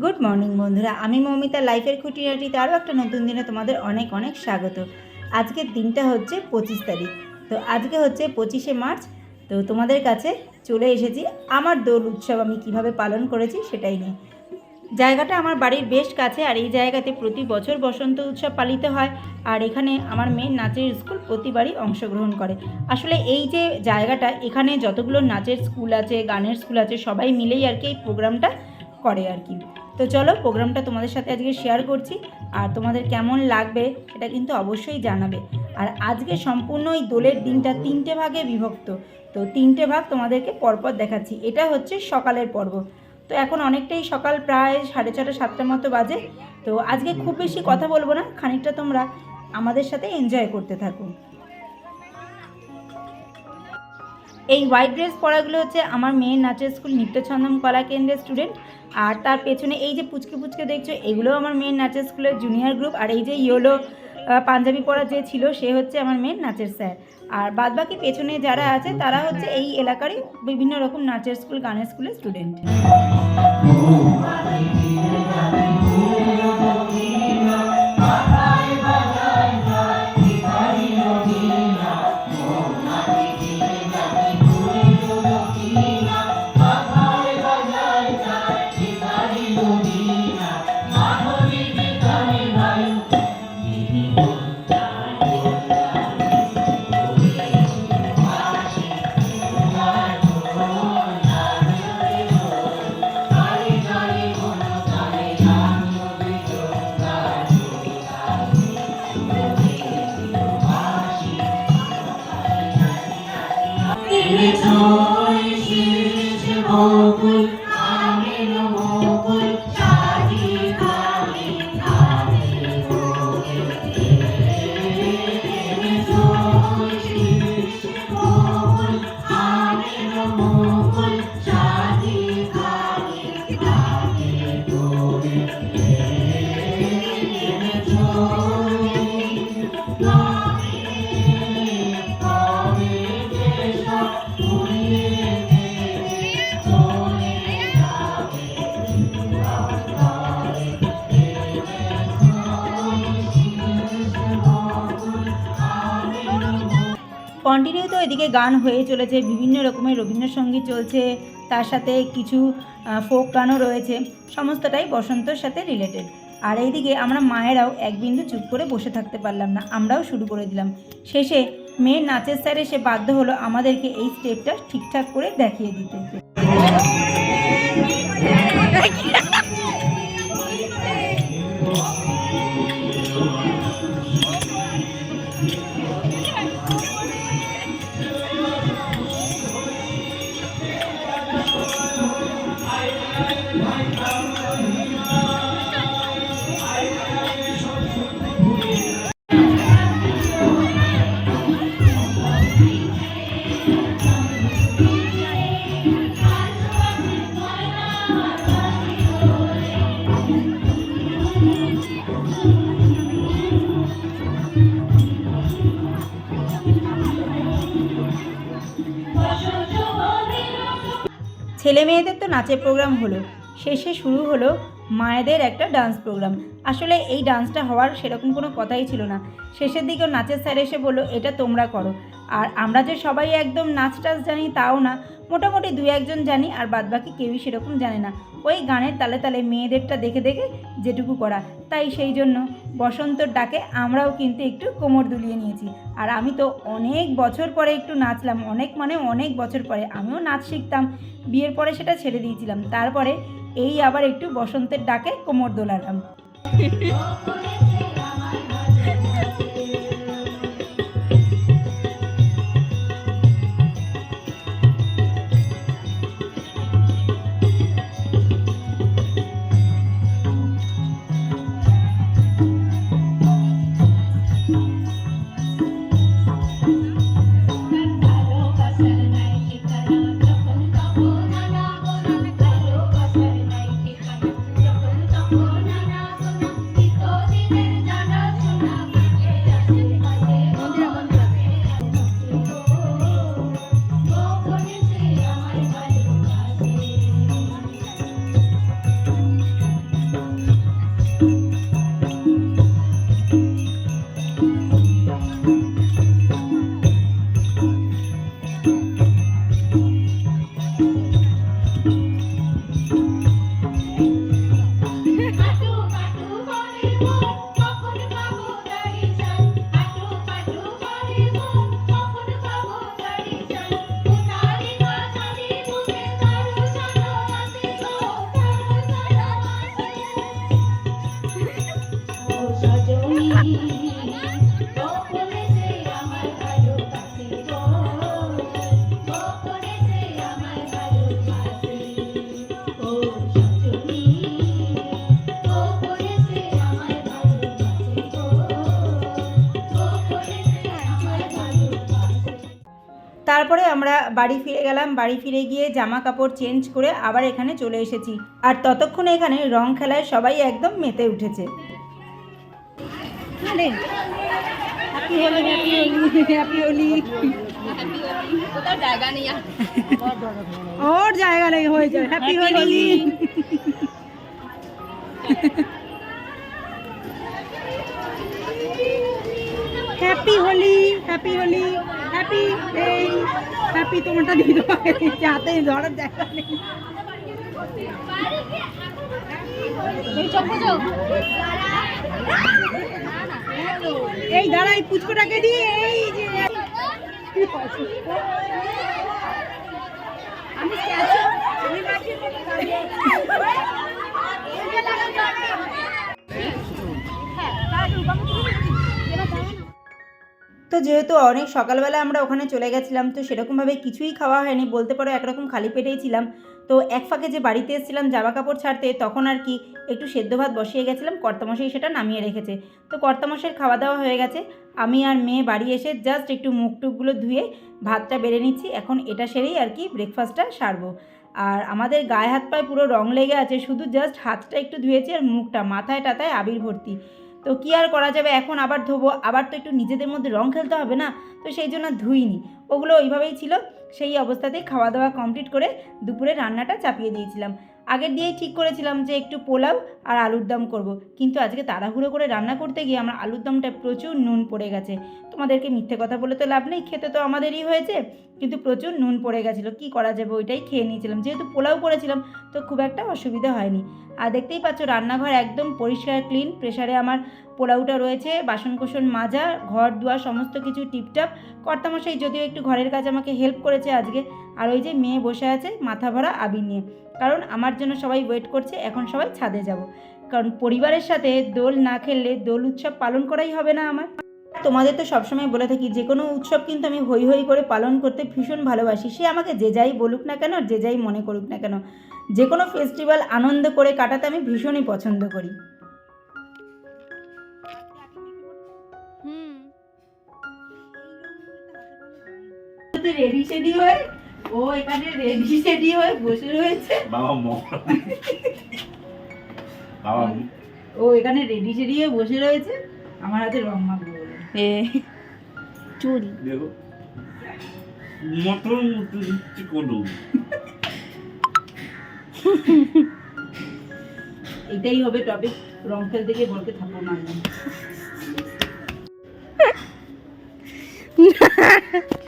Good morning বন্ধুরা। আমি মৌমিতা লাইফের খুঁটিনাটিতে আরও একটা নতুন দিনে তোমাদের অনেক অনেক স্বাগত। আজকের দিনটা হচ্ছে পঁচিশ তারিখ। তো আজকে হচ্ছে পঁচিশে মার্চ। তো তোমাদের কাছে চলে এসেছি। আমার দোল উৎসব আমি কীভাবে পালন করেছি সেটাই নিয়ে। জায়গাটা আমার বাড়ির বেশ কাছে, আর এই জায়গাতে প্রতি বছর বসন্ত উৎসব পালিত হয়। আর এখানে আমার মেয়ের নাচের স্কুল প্রতিবারই অংশগ্রহণ করে। আসলে এই যে জায়গাটা, এখানে যতগুলো নাচের স্কুল আছে, গানের স্কুল আছে, সবাই মিলেই আর কি এই প্রোগ্রামটা করে আর কি। তো চলো প্রোগ্রামটা তোমাদের সাথে আজকে শেয়ার করছি, আর তোমাদের কেমন লাগবে সেটা কিন্তু অবশ্যই জানাবে। আর আজকে সম্পূর্ণ এই দোলের দিনটা তিনটে ভাগে বিভক্ত, তো তিনটে ভাগ তোমাদেরকে পরপর দেখাচ্ছি। এটা হচ্ছে সকালের পর্ব। তো এখন অনেকটাই সকাল, প্রায় সাড়ে ছটা, সাতটার মতো বাজে। তো আজকে খুব বেশি কথা বলব না, খানিকটা তোমরা আমাদের সাথে এনজয় করতে থাকো। এই হোয়াইট ড্রেস পরাগুলো হচ্ছে আমার মেয়ের নাচের স্কুল নিত্যছন্দম কলা কেন্দ্রের স্টুডেন্ট আর তার পেছনে এই যে পুচকে পুচকে দেখছ, এগুলোও আমার মেয়ের নাচের স্কুলের জুনিয়র গ্রুপ আর এই যে ইয়োলো পাঞ্জাবি পরা যে ছিল, সে হচ্ছে আমার মেয়ের নাচের স্যার আর বাদবাকি পেছনে যারা আছে, তারা হচ্ছে এই এলাকারই বিভিন্ন রকম নাচের স্কুল গানের স্কুলের স্টুডেন্ট time. কন্টিনিউ তো এদিকে গান হয়ে চলেছে, বিভিন্ন রকমের রবীন্দ্রসঙ্গীত চলছে, তার সাথে কিছু ফোক গানও রয়েছে, সমস্তটাই বসন্তর সাথে রিলেটেড আর এইদিকে আমরা মায়েরাও এক বিন্দু চুপ করে বসে থাকতে পারলাম না, আমরাও শুরু করে দিলাম। শেষে মেয়ের নাচের স্যার এসে বাধ্য হলো আমাদেরকে এই স্টেপটা ঠিকঠাক করে দেখিয়ে দিতে। নাচের প্রোগ্রাম হলো। শেষে শুরু হলো মায়েদের একটা ডান্স প্রোগ্রাম আসলে এই ডান্সটা হওয়ার সেরকম কোনো কথাই ছিল না। শেষের দিকেও নাচের স্যার এসে বলল, এটা তোমরা করো। আর আমরা যে সবাই একদম নাচ টাচ জানি তাও না, মোটামুটি দু একজন জানি, আর বাদবাকি কেউই সেরকম জানে না। ওই গানের তালে তালে মেয়েদেরটা দেখে দেখে যেটুকু করা। তাই সেই জন্য বসন্তর ডাকে আমরাও কিন্তু একটু কোমর দুলিয়ে নিয়েছি। আর আমি তো অনেক বছর পরে একটু নাচলাম, অনেক মানে অনেক বছর পরে আমিও নাচ শিখতাম। বিয়ের পরে সেটা ছেড়ে দিয়েছিলাম, তারপরে এই আবার একটু বসন্তের ডাকে কোমর দোলালাম। তারপরে আমরা বাড়ি ফিরে গেলাম বাড়ি ফিরে গিয়ে জামা কাপড় চেঞ্জ করে আবার এখানে চলে এসেছি। আর ততক্ষণে এখানে রং খেলায় সবাই একদম মেতে উঠেছে। হ্যাপি হোলি হ্যাপি হোলি কোথাও জায়গা নেই আর। ওর জায়গা নেই হয়ে যায়। হ্যাপি এই হ্যাপি তোমারটা দিয়ে দেবো হাতে ধরার জায়গা নেই। এই দাঁড়া এই পুচকোটাকে দিয়ে এই যে। আমি তো যেহেতু অনেক সকালবেলা আমরা ওখানে চলে গেছিলাম, তো সেরকমভাবে কিছুই খাওয়া হয়নি। বলতে পারো একরকম খালি পেটেই ছিলাম। তো এক ফাঁকে যে বাড়িতে এসেছিলাম জামা কাপড় ছাড়তে, তখন আর কি একটু সেদ্ধ ভাত বসিয়ে গেছিলাম, কর্তামশাই সেটা নামিয়ে রেখেছে। তো কর্তামশাইয়ের খাওয়া দাওয়া হয়ে গেছে। আমি আর মেয়ে বাড়ি এসে জাস্ট একটু মুখ টুকগুলো ধুয়ে ভাতটা বেড়ে নিচ্ছি। এখন এটা সেরেই আর কি ব্রেকফাস্টটা সারবো। আর আমাদের গায়ে হাত পায়ে পুরো রং লেগে আছে, শুধু জাস্ট হাতটা একটু ধুয়েছি আর মুখটা মাথায় টাথায় আবির ভর্তি। তো কী আর করা যাবে? এখন আবার ধোবো। আবার তো একটু নিজেদের মধ্যে রং খেলতে হবে না? তো সেই জন্য ধুইনি। ওগুলো ওইভাবেই ছিল। সেই অবস্থাতেই খাওয়া দাওয়া কমপ্লিট করে দুপুরে রান্নাটা চাপিয়ে দিয়েছিলাম। আগের দিয়েই ঠিক করেছিলাম যে একটু পোলাও আর আলুর দম করব। কিন্তু আজকে তাড়াহুড়ো করে রান্না করতে গিয়ে আমার আলুর দমটা প্রচুর নুন পড়ে গেছে। তোমাদেরকে মিথ্যে কথা বলে তো লাভ নেই, খেতে তো আমাদেরই হয়েছে। কিন্তু প্রচুর নুন পড়ে গেছিল, কী করা যাবে ওইটাই খেয়ে নিয়েছিলাম। যেহেতু পোলাও করেছিলাম, তো খুব একটা অসুবিধা হয়নি। আর দেখতেই পাচ্ছ রান্নাঘর একদম পরিষ্কার ক্লিন প্রেশারে আমার পোলাওটা রয়েছে বাসন কোসন মাজা ঘর দুয়ার সমস্ত কিছু টিপটাপ। কর্তামশাই যদিও একটু ঘরের কাজ আমাকে হেল্প করেছে আজকে আর ওই যে মেয়ে বসে আছে মাথা ভরা আবির নিয়ে। কারণ আমার জন্য সবাই ওয়েট করছে এখন সবাই ছাদে যাব। কারণ পরিবারের সাথে দোল না খেললে দোল উৎসব পালন করাই হবে না আমার। তোমাদের তো সবসময় বলে থাকি যে কোনো উৎসব কিন্তু আমি হই হই করে পালন করতে ভীষণ ভালোবাসি। সে আমাকে যে যাই বলুক না কেন আর যে যাই মনে করুক না কেন যে কোনো ফেস্টিভ্যাল আনন্দ করে কাটাতে আমি ভীষণই পছন্দ করি। রেডি সেডি হয়ে ও এখানে রেডি সেডি হয়ে বসে রয়েছে। বাবা মো। বাবা ও এখানে রেডি সেডি হয়ে বসে রয়েছে। আমার হাতে রং মাখবো বলে। চুল। দেখো। মটর কি করু এটাই হবে টপিক রং খেলতে গিয়ে বলকে থাপ্পড় মারলাম।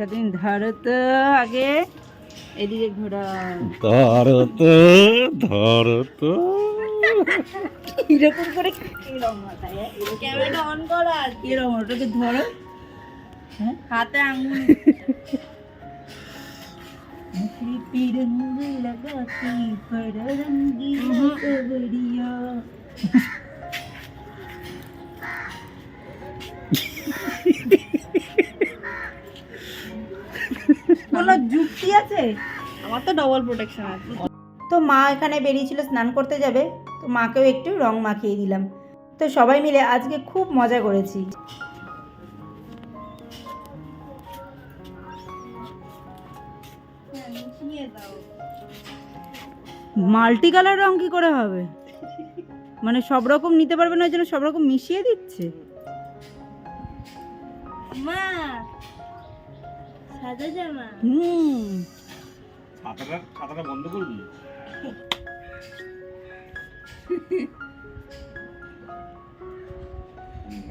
এটা তুমি ধরো তো আগে এদিকে ঘোরা ধরো তো ধরো তো এরকম করে কি রং মাথায় হ্যাঁ? এরকম ক্যামেরাটা অন করা কি রং ওটাকে ধরো হ্যাঁ হাতে আঙুল मुझे भी रंग लगा के बड़ा रंगीला कवड़िया কোনো যুক্তি আছে? আমার তো ডবল প্রোটেকশন আছে। তো মা এখানে বেরিয়েছিল স্নান করতে যাবে। তো মাকেও একটু রং মাখিয়ে দিলাম। তো সবাই মিলে আজকে খুব মজা করেছি। মাল্টি কালার রং কি করে হবে? মানে সব রকম নিতে পারবে না ওই জন্য সব রকম মিশিয়ে দিচ্ছে? মা সাদা জামা। হুম। ছাতাটা ছাতাটা বন্ধ করবি?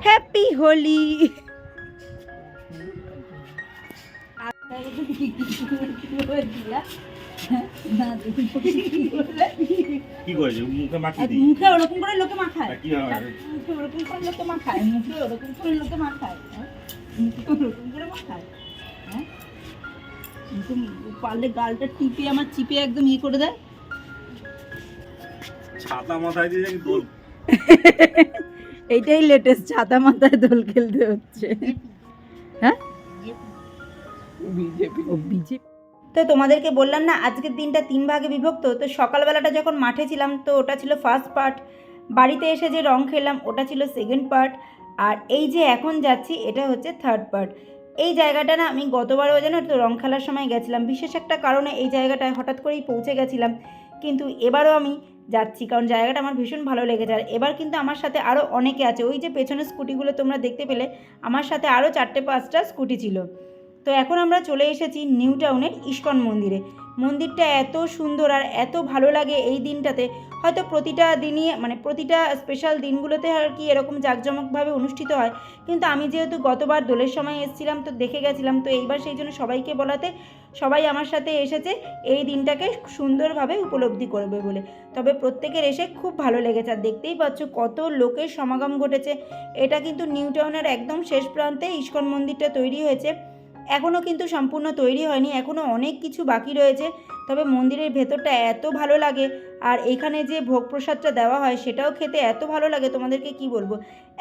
হ্যাপি হোলি। কি করেছে? মুখে মাখিয়ে দিই? মুখে ওরকম করে লোকে মাখায়। কি মুখে ওরকম করে লোকে মাখায়। মুখে ওরকম করে লোকে মাখায়? মুখে ওরকম করে মাখায়। মুখে পারলে গালটা টিপে আমার চিপে একদম ইয়ে করে দেয়। ছাতা মাথায় দিয়ে দোল? এইটাই লেটেস্ট ছাতা মাথায় দোল খেলতে হচ্ছে। হ্যাঁ? ও বিজেপি। তো তোমাদেরকে বললাম না আজকের দিনটা তিন ভাগে বিভক্ত। তো সকালবেলাটা যখন মাঠে ছিলাম তো ওটা ছিল ফার্স্ট পার্ট বাড়িতে এসে যে রং খেলাম ওটা ছিল সেকেন্ড পার্ট আর এই যে এখন যাচ্ছি এটা হচ্ছে থার্ড পার্ট এই জায়গাটা না, আমি গতবারও যেন তো রং খেলার সময় গেছিলাম। বিশেষ একটা কারণে এই জায়গাটায় হঠাৎ করেই পৌঁছে গেছিলাম। কিন্তু এবারও আমি যাচ্ছি, কারণ জায়গাটা আমার ভীষণ ভালো লেগেছে। আর এবার কিন্তু আমার সাথে আরও অনেকে আছে। ওই যে পেছনের স্কুটিগুলো তোমরা দেখতে পেলে, আমার সাথে আরও চারটে পাঁচটা স্কুটি ছিল। তো এখন আমরা চলে এসেছি নিউ টাউনের ইস্কন মন্দিরে। মন্দিরটা এত সুন্দর আর এত ভালো লাগে এই দিনটাতে। হয়তো প্রতিটা দিনই মানে প্রতিটা স্পেশাল দিনগুলোতে আর কি এরকম জাঁকজমকভাবে অনুষ্ঠিত হয়। কিন্তু আমি যেহেতু গতবার দোলের সময় এসেছিলাম, তো দেখে গেছিলাম, তো এইবার সেই জন্য সবাইকে বলাতে সবাই আমার সাথে এসেছে, এই দিনটাকে সুন্দরভাবে উপলব্ধি করবে বলে। তবে প্রত্যেকের এসে খুব ভালো লেগেছে। আর দেখতেই পাচ্ছ কত লোকের সমাগম ঘটেছে। এটা কিন্তু নিউ টাউনের একদম শেষ প্রান্তে ইস্কন মন্দিরটা তৈরি হয়েছে। এখনও কিন্তু সম্পূর্ণ তৈরি হয়নি এখনও অনেক কিছু বাকি রয়েছে। তবে মন্দিরের ভেতরটা এত ভালো লাগে, আর এখানে যে ভোগ প্রসাদটা দেওয়া হয় সেটাও খেতে এত ভালো লাগে, তোমাদেরকে কি বলব?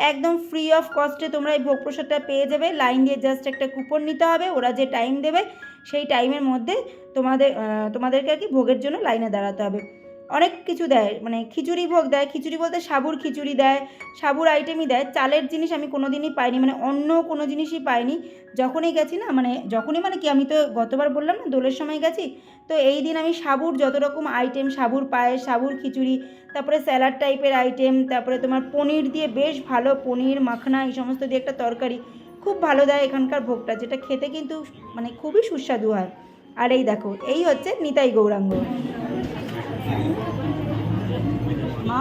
একদম ফ্রি অফ কস্টে তোমরা এই ভোগ প্রসাদটা পেয়ে যাবে। লাইন দিয়ে জাস্ট একটা কুপন নিতে হবে, ওরা যে টাইম দেবে সেই টাইমের মধ্যে তোমাদের তোমাদেরকে আর কি ভোগের জন্য লাইনে দাঁড়াতে হবে। অনেক কিছু দেয় মানে খিচুড়ি ভোগ দেয়, খিচুড়ি বলতে সাবুর খিচুড়ি দেয়, সাবুর আইটেমই দেয়, চালের জিনিস আমি কোনো দিনই পাইনি মানে অন্য কোনো জিনিসই পাইনি। যখনই গেছি না মানে যখনই মানে কি, আমি তো গতবার বললাম না, দোলের সময় গেছি, তো এই দিন আমি সাবুর যত রকম আইটেম সাবুর পায়েস, সাবুর খিচুড়ি, তারপরে স্যালাড টাইপের আইটেম তারপরে তোমার পনির দিয়ে বেশ ভালো পনির, মাখনা, এই সমস্ত দিয়ে একটা তরকারি, খুব ভালো দেয় এখানকার ভোগটা, যেটা খেতে কিন্তু মানে খুবই সুস্বাদু হয়। আর এই দেখো, এই হচ্ছে নিতাই গৌরাঙ্গ। মা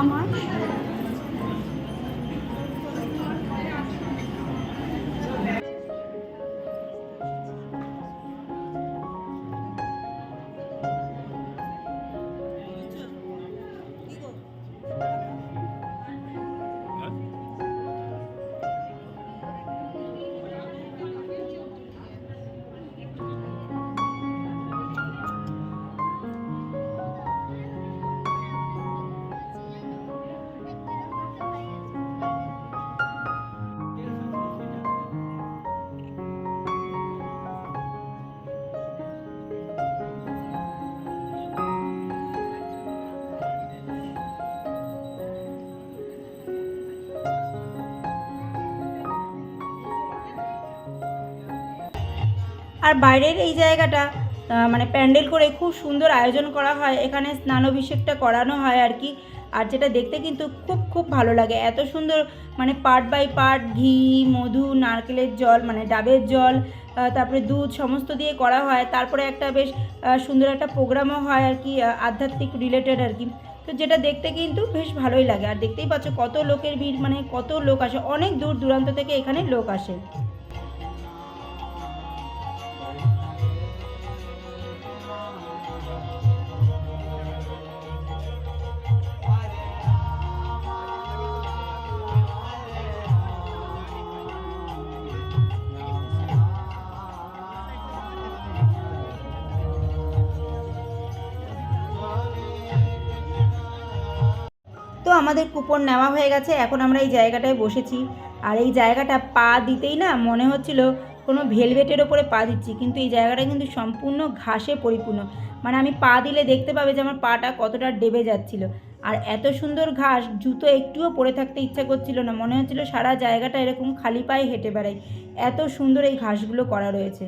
আর বাইরের এই জায়গাটা মানে প্যান্ডেল করে খুব সুন্দর আয়োজন করা হয়। এখানে স্নানাভিষেকটা করানো হয় আর কি। আর যেটা দেখতে কিন্তু খুব খুব ভালো লাগে। এত সুন্দর মানে পার্ট বাই পার্ট ঘি, মধু, নারকেলের জল মানে ডাবের জল তারপরে দুধ সমস্ত দিয়ে করা হয়। তারপরে একটা বেশ সুন্দর একটা প্রোগ্রামও হয় আর কি আধ্যাত্মিক রিলেটেড আর কি। তো যেটা দেখতে কিন্তু বেশ ভালোই লাগে। আর দেখতেই পাচ্ছ কত লোকের ভিড় মানে কত লোক আসে। অনেক দূর দূরান্ত থেকে এখানে লোক আসে। আমাদের কুপন নেওয়া হয়ে গেছে, এখন আমরা এই জায়গাটায় বসেছি। আর এই জায়গাটা পা দিতেই না মনে হচ্ছিল কোনো ভেলভেটের ওপরে পা দিচ্ছি, কিন্তু এই জায়গাটা কিন্তু সম্পূর্ণ ঘাসে পরিপূর্ণ। মানে আমি পা দিলে দেখতে পাবে যে আমার পাটা কতটা ডেবে যাচ্ছিল। আর এত সুন্দর ঘাস, জুতো একটুও পরে থাকতে ইচ্ছা করছিল না, মনে হচ্ছিল সারা জায়গাটা এরকম খালি পায়ে হেঁটে বেড়াই। এত সুন্দর এই ঘাসগুলো করা রয়েছে।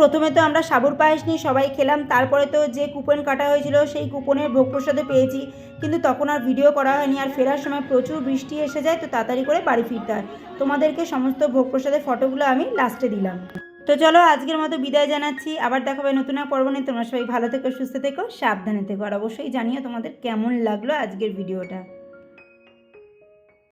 প্রথমে তো আমরা সাবুর পায়েস নিয়ে সবাই খেলাম, তারপরে তো যে কুপন কাটা হয়েছিল সেই কুপনের ভোগ প্রসাদে পেয়েছি। কিন্তু তখন আর ভিডিও করা হয়নি আর ফেরার সময় প্রচুর বৃষ্টি এসে যায়, তো তাড়াতাড়ি করে বাড়ি ফিরতে হয়। তোমাদেরকে সমস্ত ভোগ প্রসাদের ফটোগুলো আমি লাস্টে দিলাম। তো চলো আজকের মতো বিদায় জানাচ্ছি, আবার দেখাবে নতুন এক পর্ব নিয়ে। তোমরা সবাই ভালো থেকো, সুস্থ থেকো, সাবধানে থেকো। আর অবশ্যই জানিও তোমাদের কেমন লাগল আজকের ভিডিওটা